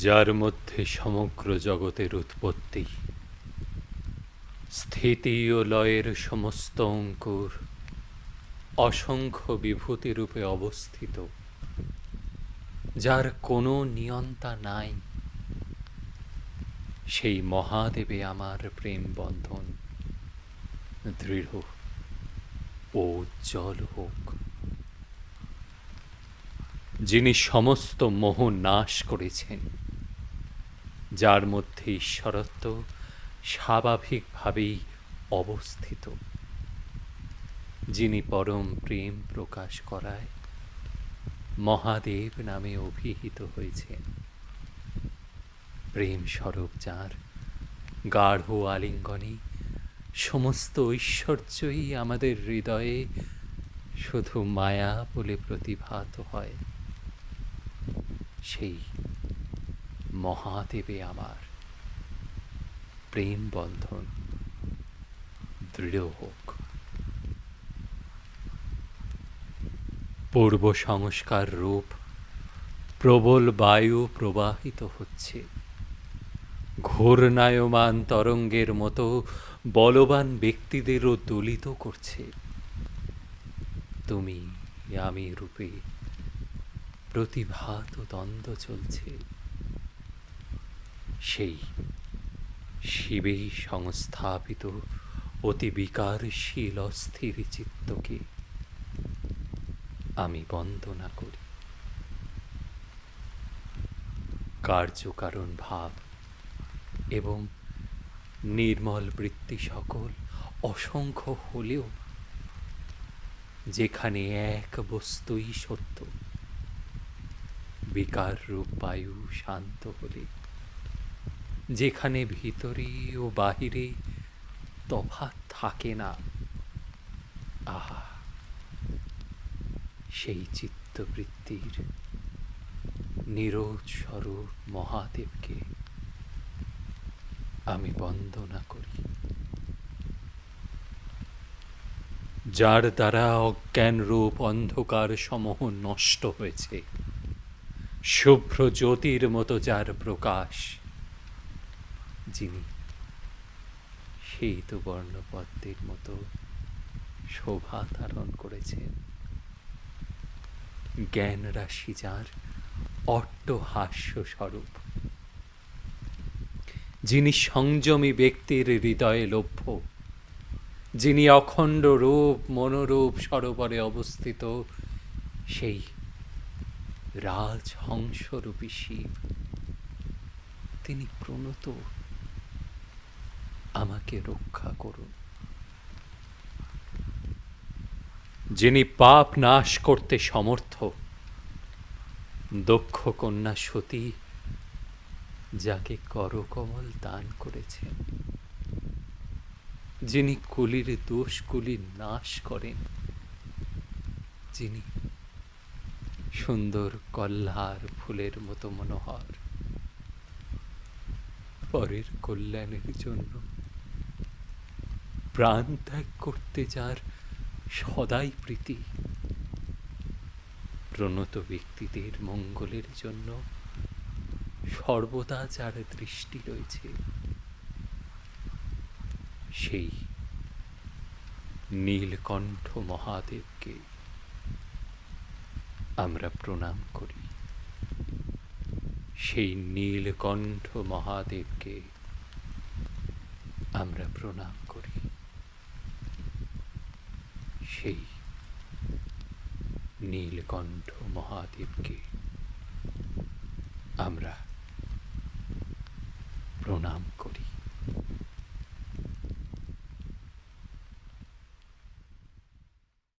যার মধ্যে সমগ্র জগতের উৎপত্তি, স্থিতি ও লয়ের সমস্ত অঙ্কুর অসংখ্য বিভূতি রূপে অবস্থিত, যার কোনো নিয়ন্তা নাই। সেই মহাদেবে আমার প্রেম বন্ধন দৃঢ় ও উজ্জ্বল হোক। যিনি সমস্ত মোহ নাশ করেছেন যার মধ্যে ঈশ্বরত্ব স্বাভাবিকভাবেই অবস্থিত। যিনি পরম প্রেম প্রকাশ করায় মহাদেব নামে অভিহিত হয়েছেন। প্রেম স্বরূপ যাঁর গাঢ় আলিঙ্গনে সমস্ত ঐশ্বর্যই আমাদের হৃদয়ে শুধু মায়া বলে প্রতিভাত হয়, সেই মহাদেবে আমার। প্রেম বন্ধন দৃঢ় হোক। পূর্ব সংস্কার রূপ প্রবল বায়ু প্রবাহিত হচ্ছে। ঘূর্ণায়মান তরঙ্গের মতো বলবান ব্যক্তিদেরও দলিত করছে। তুমি আমি রূপে প্রতিভাত দ্বন্দ্ব চলছে। সেই শিবেই সংস্থাপিত অতি বিকারশীল অস্থির চিত্তকে আমি বন্দনা করি। কার্যকারণ ভাব এবং নির্মল বৃত্তি সকল অসংখ্য হলেও যেখানে এক বস্তুই সত্য, বিকার রূপ বায়ু শান্ত হলে যেখানে ভিতরে ও বাহিরে তফাৎ থাকে না। আহা, সেই চিত্তবৃত্তির নিরোধ স্বরূপ মহাদেবকে আমি বন্দনা করি। যার দ্বারা অজ্ঞান রূপ অন্ধকার সমূহ নষ্ট হয়েছে, শুভ্র জ্যোতির মতো যার প্রকাশ যিনি। শ্বেতবর্ণ পদ্মের মতো শোভা ধারণ করেছেন। জ্ঞান রাশি যার অট্টহাস্য স্বরূপ। যিনি সংযমী ব্যক্তির হৃদয়ে লভ্য। যিনি অখণ্ড রূপ, মনোরূপ সরোবরে অবস্থিত। সেই রাজহংসরূপী শিব। তিনি প্রণত আমাকে রক্ষা করুন। যিনি পাপ নাশ করতে সমর্থ দক্ষ কন্যা সতী, যাকে করকমল দান করেছেন, যিনি কুলির দোষগুলি নাশ করেন, যিনি সুন্দর কল্লার ফুলের মতো মনোহর, পরের কল্যাণের জন্য প্রাণ ত্যাগ করতে যার সদাই প্রীতি। প্রণত ব্যক্তিদের মঙ্গলের জন্য সর্বদা যার দৃষ্টি রয়েছে, সেই নীলকণ্ঠ মহাদেবকে আমরা প্রণাম করি। সেই নীলকণ্ঠ মহাদেবকে আমরা প্রণাম করি সেই নীলকণ্ঠ মহাদেবকে আমরা প্রণাম করি।